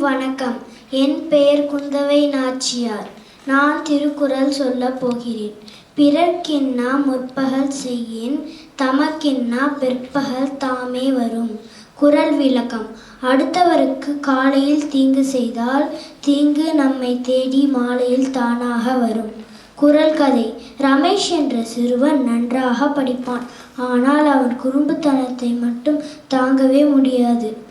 வணக்கம். என் பெயர் குந்தவை நாச்சியார். நான் திருக்குறள் சொல்லப் போகிறேன். பிறர்க்கின்னா முற்பகல் செய்யின் தமக்கின்னா பிற்பகல் தாமே வரும். குரல் விளக்கம். அடுத்தவருக்கு காலையில் தீங்கு செய்தால் தீங்கு நம்மை தேடி மாலையில் தானாக வரும். குரல் கதை. ரமேஷ் என்ற சிறுவன் நன்றாக படிப்பான். ஆனால் அவன் குறும்புத்தனத்தை மட்டும் தாங்கவே முடியாது.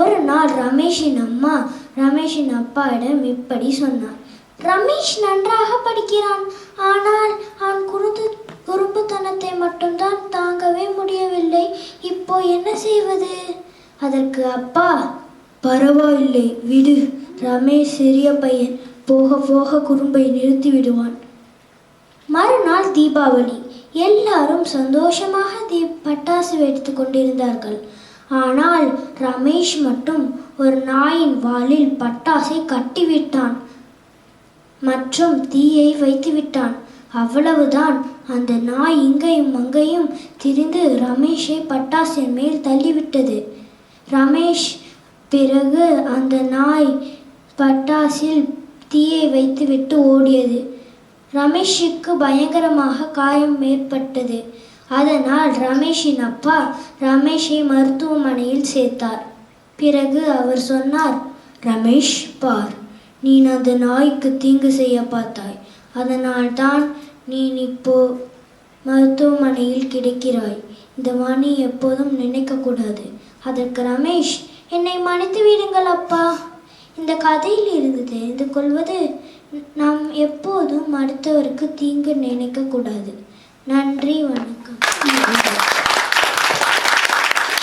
ஒரு நாள் ரமேஷின் அம்மா ரமேஷின் அப்பாவிடம் இப்படி சொன்னார் ரமேஷ் நன்றாக படிக்கிறான். ஆனால் அவன் குறுது குறும்புத்தனத்தை மட்டும்தான் தாங்கவே முடியவில்லை. இப்போ என்ன செய்வது? அதற்கு அப்பா பரவாயில்லை. விடு. ரமேஷ் சிறிய பையன். போக போக குறும்பை நிறுத்தி விடுவான். மறுநாள் தீபாவளி. எல்லாரும் சந்தோஷமாக தீ பட்டாசு வெடித்து கொண்டிருந்தார்கள். ஆனால் ரமேஷ் மட்டும் ஒரு நாயின் வாலில் பட்டாசை கட்டிவிட்டான். மற்றும் தீயை வைத்து விட்டான் அவ்வளவுதான். அந்த நாய் இங்கேயும் அங்கேயும் திரிந்து ரமேஷை பட்டாசின் மேல் தள்ளிவிட்டது. ரமேஷ் பிறகு அந்த நாய் பட்டாசில் தீயை வைத்துவிட்டு ஓடியது. ரமேஷுக்கு பயங்கரமாக காயம் ஏற்பட்டது. அதனால் ரமேஷின் அப்பா ரமேஷை மருத்துவமனையில் சேர்த்தார். பிறகு அவர் சொன்னார் ரமேஷ் பார் நீ அந்த நாய்க்கு தீங்கு செய்ய பார்த்தாய். அதனால் தான் நீ இப்போ மருத்துவமனையில் கிடைக்கிறாய். இந்த மணி எப்போதும் நினைக்கக்கூடாது அதற்கு ரமேஷ் என்னை மன்னித்து விடுங்கள் அப்பா. இந்த கதையில் இருந்து தெரிந்து கொள்வது நாம் எப்போதும் மருத்துவருக்கு தீங்கு நினைக்கக்கூடாது நன்றி வணக்கம்.